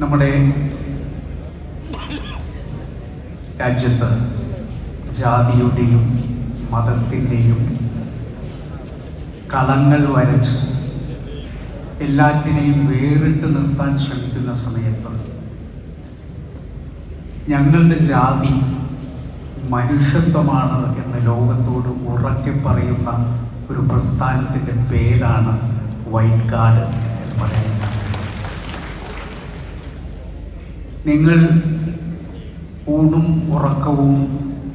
നമ്മുടെ രാജ്യത്ത് ജാതിയുടെയും മതത്തിന്റെയും കളങ്ങൾ വരച്ച് എല്ലാറ്റിനെയും വേറിട്ട് നിർത്താൻ ശ്രമിക്കുന്ന സമയത്ത് ഞങ്ങളുടെ ജാതി മനുഷ്യത്വമാണ് എന്ന് ലോകത്തോട് ഉറക്കെ പറയുന്ന ഒരു പ്രസ്ഥാനത്തിന്റെ പേരാണ് വൈറ്റ് കാർഡ് എന്ന് പറയുന്നത്. നിങ്ങൾ ഊണും ഉറക്കവും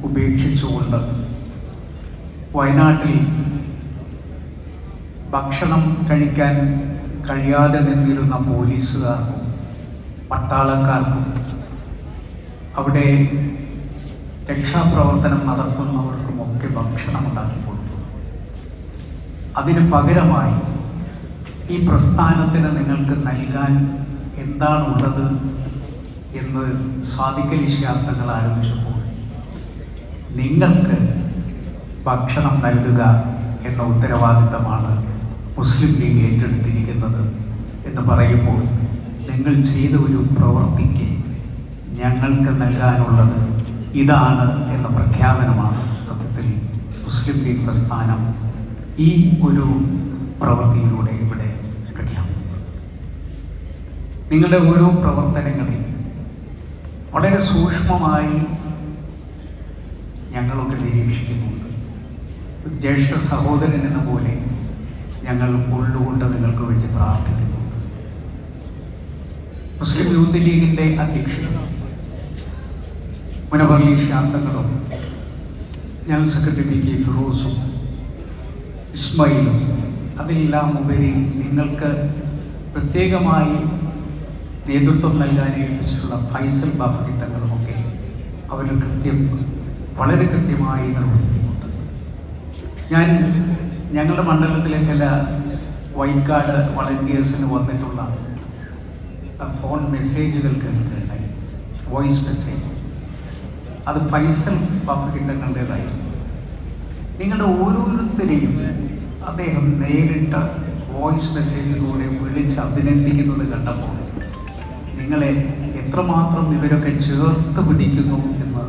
ഉപേക്ഷിച്ചുകൊണ്ട് വയനാട്ടിൽ ഭക്ഷണം കഴിക്കാൻ കഴിയാതെ നിന്നിരുന്ന പോലീസുകാർക്കും പട്ടാളക്കാർക്കും അവിടെ രക്ഷാപ്രവർത്തനം നടത്തുന്നവർക്കുമൊക്കെ ഭക്ഷണം ഉണ്ടാക്കി കൊടുത്തു. അതിന് പകരമായി ഈ പ്രസ്ഥാനത്തിന് നിങ്ങൾക്ക് നൽകാൻ എന്താണുള്ളത് എന്ന് സ്വാധികലിശാർത്ഥങ്ങൾ ആരംഭിച്ചപ്പോൾ നിങ്ങൾക്ക് ഭക്ഷണം നൽകുക എന്ന ഉത്തരവാദിത്തമാണ് മുസ്ലിം ലീഗ് ഏറ്റെടുത്തിരിക്കുന്നത് എന്ന് പറയുമ്പോൾ നിങ്ങൾ ചെയ്ത ഒരു പ്രവൃത്തിക്ക് ഞങ്ങൾക്ക് നൽകാനുള്ളത് ഇതാണ് എന്ന പ്രഖ്യാപനമാണ് സത്യത്തിൽ മുസ്ലിം ലീഗ് പ്രസ്ഥാനം ഈ ഒരു പ്രവൃത്തിയിലൂടെ ഇവിടെ പ്രഖ്യാപിക്കുന്നത്. നിങ്ങളുടെ ഓരോ പ്രവർത്തനങ്ങളെയും വളരെ സൂക്ഷ്മമായി ഞങ്ങളൊക്കെ നിരീക്ഷിക്കുന്നുണ്ട്. ജ്യേഷ്ഠ സഹോദരൻ എന്ന പോലെ ഞങ്ങൾ ഉള്ളുകൊണ്ട് നിങ്ങൾക്ക് വേണ്ടി പ്രാർത്ഥിക്കുന്നുണ്ട്. മുസ്ലിം യൂത്ത് ലീഗിന്റെ അധ്യക്ഷൻ മുനവർലി ശാന്തങ്ങളും ജനറൽ സെക്രട്ടറി പി കെ ഫിറോസും ഇസ്മയിലും അതെല്ലാം ഉപരി നിങ്ങൾക്ക് പ്രത്യേകമായി നേതൃത്വം നൽകാൻ ഏൽപ്പിച്ചിട്ടുള്ള ഫൈസൽ ബാഫി തങ്ങളുമൊക്കെ അവർ കൃത്യം വളരെ കൃത്യമായി നിർവഹിക്കുന്നുണ്ട്. ഞാൻ ഞങ്ങളുടെ മണ്ഡലത്തിലെ ചില കാർഡ് വളണ്ടിയേഴ്സിന് വന്നിട്ടുള്ള ഫോൺ മെസ്സേജുകൾ കേൾക്കുകയുണ്ടായി വോയിസ് മെസ്സേജ്. അത് ഫൈസൽ ബാഫി തങ്ങളുടേതായിരുന്നു നിങ്ങളുടെ ഓരോരുത്തരെയും അദ്ദേഹം നേരിട്ട വോയിസ് മെസ്സേജിലൂടെ വിളിച്ച് അഭിനന്ദിക്കുന്നത് കണ്ടപ്പോൾ നിങ്ങളെ എത്രമാത്രം ഇവരൊക്കെ ചേർത്ത് പിടിക്കുന്നു എന്ന്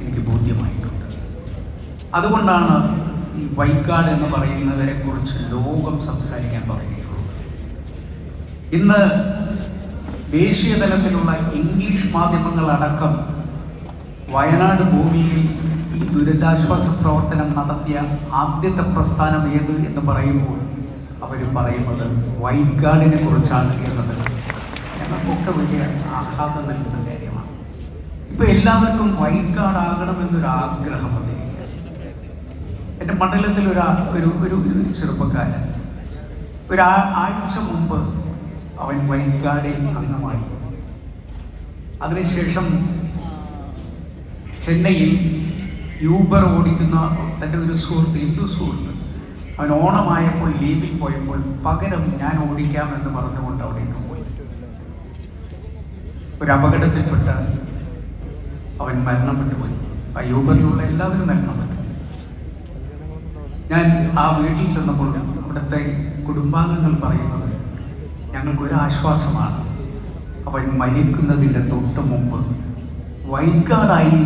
എനിക്ക് ബോധ്യമായിട്ടുണ്ട്. അതുകൊണ്ടാണ് ഈ വൈക്കാട് എന്ന് പറയുന്നവരെ കുറിച്ച് ലോകം സംസാരിക്കാൻ തുടങ്ങിയിട്ടുള്ളത്. ഇന്ന് ദേശീയ തലത്തിലുള്ള ഇംഗ്ലീഷ് മാധ്യമങ്ങളടക്കം വയനാട് ഭൂമിയിൽ ഈ ദുരിതാശ്വാസ പ്രവർത്തനം നടത്തിയ ആദ്യത്തെ പ്രസ്ഥാനം ഏത് എന്ന് പറയുമ്പോൾ അവർ പറയുന്നത് വൈക്കാടിനെ കുറിച്ചാണ് എന്നത്. ഞങ്ങൾക്കൊക്കെ വലിയ ആഹ്ലാദം നൽകുന്ന കാര്യമാണ്. ഇപ്പൊ എല്ലാവർക്കും വൈറ്റ് കാർഡ് ആകണമെന്നൊരു ആഗ്രഹം വന്നിരിക്കുക എന്റെ മണ്ഡലത്തിൽ ഒരു ഒരു ഒരു ചെറുപ്പക്കാരൻ ഒരു ആഴ്ച മുമ്പ് അവൻ വൈറ്റ് കാർഡിൽ അംഗമായി. അതിനുശേഷം ചെന്നൈയിൽ യൂബർ ഓടിക്കുന്ന തന്റെ ഒരു സുഹൃത്ത് ഹിന്ദു സുഹൃത്ത് അവൻ ഓണമായപ്പോൾ ലീവിൽ പോയപ്പോൾ പകരം ഞാൻ ഓടിക്കാമെന്ന് പറഞ്ഞുകൊണ്ട് അവിടെ ഒരു അപകടത്തിൽപ്പെട്ട അവൻ മരണപ്പെട്ടു പോയി. ആ യൂബറിലുള്ള എല്ലാവരും മരണപ്പെട്ടു. ഞാൻ ആ വീട്ടിൽ ചെന്നപ്പോൾ അവിടുത്തെ കുടുംബാംഗങ്ങൾ പറയുന്നത് ഞങ്ങൾക്കൊരു ആശ്വാസമാണ് അവൻ മരിക്കുന്നതിന്റെ തൊട്ട് മുമ്പ് വൈകാടായി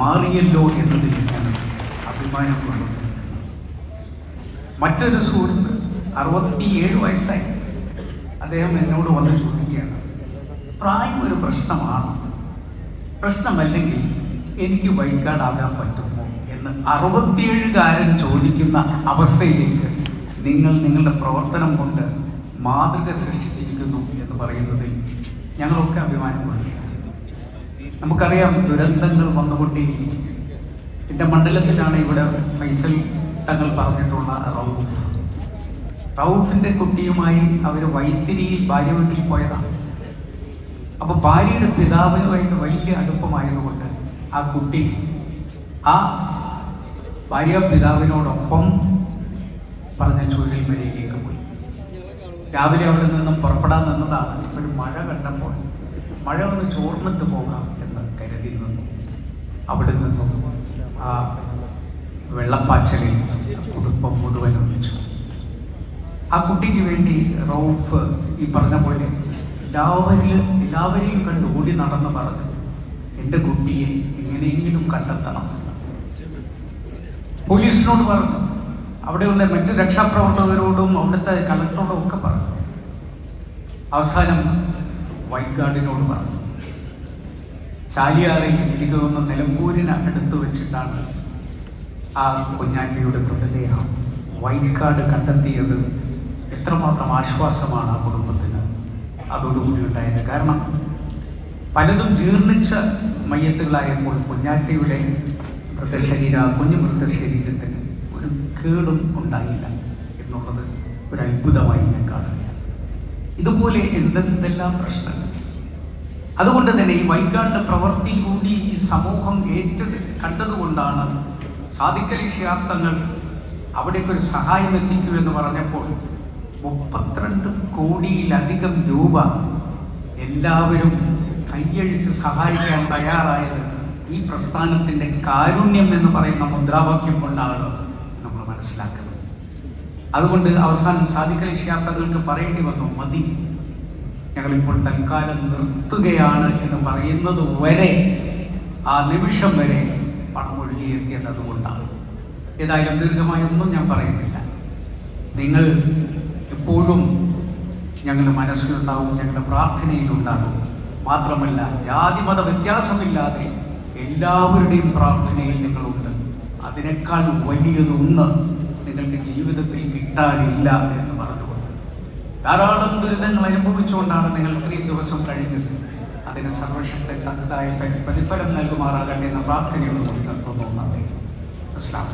മാറിയല്ലോ എന്നതിൽ ഞാൻ അഭിമാനം കൊള്ളുന്നു. മറ്റൊരു സുഹൃത്ത് അറുപത്തിയേഴ് വയസ്സായി. അദ്ദേഹം എന്നോട് വന്ന് ചോദിക്കുകയാണ് പ്രായം ഒരു പ്രശ്നമാണ്. പ്രശ്നമല്ലെങ്കിൽ എനിക്ക് വൈകാടാകാൻ പറ്റുമോ എന്ന് അറുപത്തിയേഴുകാരൻ ചോദിക്കുന്ന അവസ്ഥയിലേക്ക് നിങ്ങൾ നിങ്ങളുടെ പ്രവർത്തനം കൊണ്ട് മാതൃക സൃഷ്ടിച്ചിരിക്കുന്നു എന്ന് പറയുന്നതിൽ ഞങ്ങളൊക്കെ അഭിമാനം കൊള്ളുകയാണ് നമുക്കറിയാം ദുരന്തങ്ങൾ വന്നുകൊണ്ടേയിരിക്കും. എന്റെ മണ്ഡലത്തിലാണ് ഇവിടെ ഫൈസൽ തങ്ങൾ പറഞ്ഞിട്ടുള്ള റൌഫ്. റൌഫിന്റെ കുട്ടിയുമായി അവർ വൈത്തിരിയിൽ ഭാര്യ വീട്ടിൽ പോയതാണ് അപ്പോൾ ഭാര്യയുടെ പിതാവിനുമായിട്ട് വലിയ അടുപ്പമായതുകൊണ്ട് ആ കുട്ടി ആ ഭാര്യ പിതാവിനോടൊപ്പം പറഞ്ഞ ചൂരൽമലയിലേക്ക് പോയി. രാവിലെ അവിടെ നിന്നും പുറപ്പെടാൻ നിന്നതാണ് ഒരു മഴ കണ്ടപ്പോൾ മഴ ഒന്ന് ചോർന്നിട്ട് പോകാം എന്ന് കരുതി നിന്നു. അവിടെ നിന്നും ആ വെള്ളപ്പാച്ചലിൽ കുടുംബം മുഴുവൻ ഒഴിച്ചു ആ കുട്ടിക്ക് വേണ്ടി റൌഫ് ഈ പറഞ്ഞ പോലെ എല്ലാവരിലും എല്ലാവരെയും കണ്ട് ഓടി നടന്ന് പറഞ്ഞു എന്റെ കുട്ടിയെ എങ്ങനെയെങ്കിലും കണ്ടെത്തണം. പോലീസിനോട് പറഞ്ഞു. അവിടെയുള്ള മറ്റു രക്ഷാപ്രവർത്തകരോടും അവിടുത്തെ കളക്ടറോടും ഒക്കെ പറഞ്ഞു. അവസാനം വൈറ്റ് ഗാർഡിനോട് പറഞ്ഞു. ചാലിയാറിൽ എനിക്ക് തോന്നുന്ന നിലമ്പൂരിന് അടുത്ത് വെച്ചിട്ടാണ് ആ കുഞ്ഞാറ്റിയുടെ മൃതദേഹം വൈറ്റ് കാർഡ് കണ്ടെത്തിയത്. എത്രമാത്രം ആശ്വാസമാണ് ആ കുടുംബത്തിന്. അതോടുകൂടി ഉണ്ടായത് കാരണം പലതും ജീർണിച്ച മയ്യത്തുകളായപ്പോൾ കുഞ്ഞാറ്റയുടെ മൃതശരീര കുഞ്ഞു മൃതശരീരത്തിന് ഒരു കേടും ഉണ്ടായില്ല എന്നുള്ളത് ഒരു അത്ഭുതമായി ഞാൻ കാണുകയാണ്. ഇതുപോലെ എന്തെന്തെല്ലാം പ്രശ്നങ്ങൾ? അതുകൊണ്ട് തന്നെ ഈ വൈകാട്ട് പ്രവൃത്തി കൂടി ഈ സമൂഹം ഏറ്റെടു കണ്ടതുകൊണ്ടാണ് സാധിക്കലി ശാബ്ദങ്ങൾ അവിടേക്കൊരു സഹായം എത്തിക്കൂ എന്ന് പറഞ്ഞപ്പോൾ മുപ്പത്തിരണ്ട് കോടിയിലധികം രൂപ എല്ലാവരും കൈയഴിച്ച് സഹായിക്കാൻ തയ്യാറായത് ഈ പ്രസ്ഥാനത്തിന്റെ കാരുണ്യം എന്ന് പറയുന്ന മുദ്രാവാക്യം കൊണ്ടാണ് നമ്മൾ മനസ്സിലാക്കുന്നത്. അതുകൊണ്ട് അവസാനം സാധിക്കലി ശാബ്ദങ്ങൾക്ക് പറയേണ്ടി വന്നു മതി ഞങ്ങളിപ്പോൾ തൽക്കാലം നിർത്തുകയാണ് എന്ന് പറയുന്നത് വരെ ആ നിമിഷം വരെ പണം ഒഴുകിയെത്തിയത് അതുകൊണ്ടാണ് ഏതായാലും ദീർഘമായൊന്നും ഞാൻ പറയുന്നില്ല. നിങ്ങൾ എപ്പോഴും ഞങ്ങളുടെ മനസ്സിലുണ്ടാവും ഞങ്ങളുടെ പ്രാർത്ഥനയിലുണ്ടാകും മാത്രമല്ല ജാതിമത വ്യത്യാസമില്ലാതെ എല്ലാവരുടെയും പ്രാർത്ഥനയിൽ നിങ്ങളുണ്ട്. അതിനേക്കാൾ വലിയതൊന്ന് നിങ്ങൾക്ക് ജീവിതത്തിൽ കിട്ടാനില്ല എന്ന് പറഞ്ഞുകൊണ്ട്. ധാരാളം ദുരിതങ്ങൾ അനുഭവിച്ചുകൊണ്ടാണ് നിങ്ങൾ ഇത്രയും ദിവസം കഴിഞ്ഞത്. അതിന് സർവശക്തി തക്കതായ പ്രതിഫലം നൽകുമാറാകട്ടെ എന്ന പ്രാർത്ഥനയോട് കൂടി നിർത്തുന്നു നന്ദി അസ്ലാം